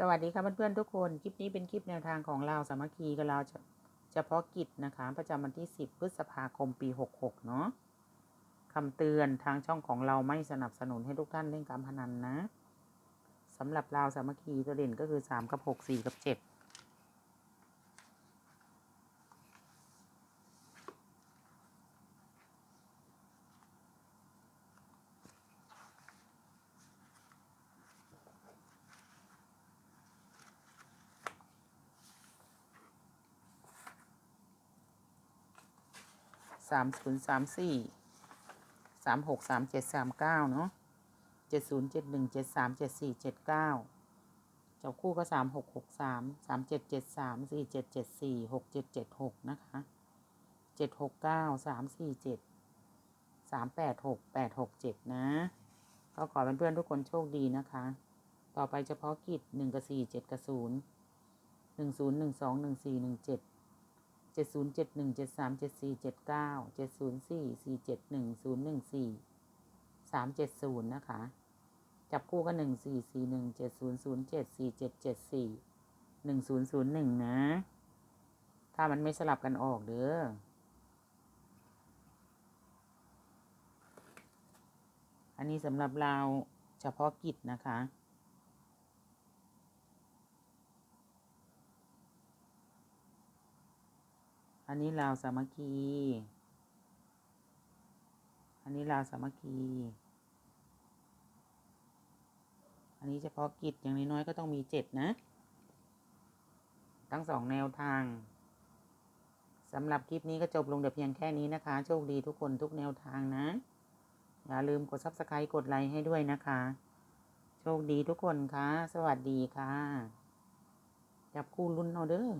สวัสดีค่ะเพื่อนๆทุกคน คลิปนี้เป็นคลิปแนวทางของเราสามัคคีกับเราเฉพาะกิจนะคะ ประจำวันที่ 10 พฤษภาคมปี 66 เนาะคำเตือนทางช่องของเราไม่สนับสนุนให้ทุกท่านเล่นการพนันนะสำหรับเราสามัคคีตัวเด่นก็คือ 3 กับ 6 4 กับ 7 สามศูนย์สามสี่สามหกสามเจ็ดสามเก้าเนาะเจ็ดศูนย์เจ็ดหนึ่งเจ็ดสามเจ็ดสี่เจ็ดเก้าจับคู่ก็สามหกหกสามสามเจ็ดเจ็ดสามสี่เจ็ดเจ็ดสี่หกเจ็ดเจ็ดหกนะคะเจ็ดหกเก้าสามสี่เจ็ดสามแปดหกแปดหกเจ็ดนะ ก็ขอเพื่อนๆทุกคนโชคดีนะคะ ต่อไปเฉพาะกิจหนึ่งกับสี่เจ็ดกับศูนย์หนึ่งศูนย์หนึ่งสองหนึ่งสี่หนึ่งเจ็ด เจ็ดศูนย์เจ็ดหนึ่งเจ็ดสามเจ็ดสี่เจ็ดเก้าเจ็ดศูนย์สี่สี่เจ็ดหนึ่งศูนย์หนึ่งสี่สามเจ็ดศูนย์นะคะ จับคู่ก็หนึ่งสี่สี่หนึ่งเจ็ดศูนย์ศูนย์เจ็ดสี่เจ็ดเจ็ดสี่หนึ่งศูนย์ศูนย์หนึ่งนะ ถ้ามันไม่สลับกันออกเด้ออันนี้สำหรับเราเฉพาะกิจนะคะ อันนี้ลาวสามัคคี อันนี้ลาวสามัคคี อันนี้เฉพาะกิจอย่างน้อยๆก็ต้องมีเจ็ดนะ ทั้งสองแนวทางสำหรับคลิปนี้ก็จบลงแต่เพียงแค่นี้นะคะ โชคดีทุกคนทุกแนวทางนะ อย่าลืมกด subscribe กดไลค์ให้ด้วยนะคะ โชคดีทุกคนคะสวัสดีค่ะ จับคู่รุ่นเอาเด้อ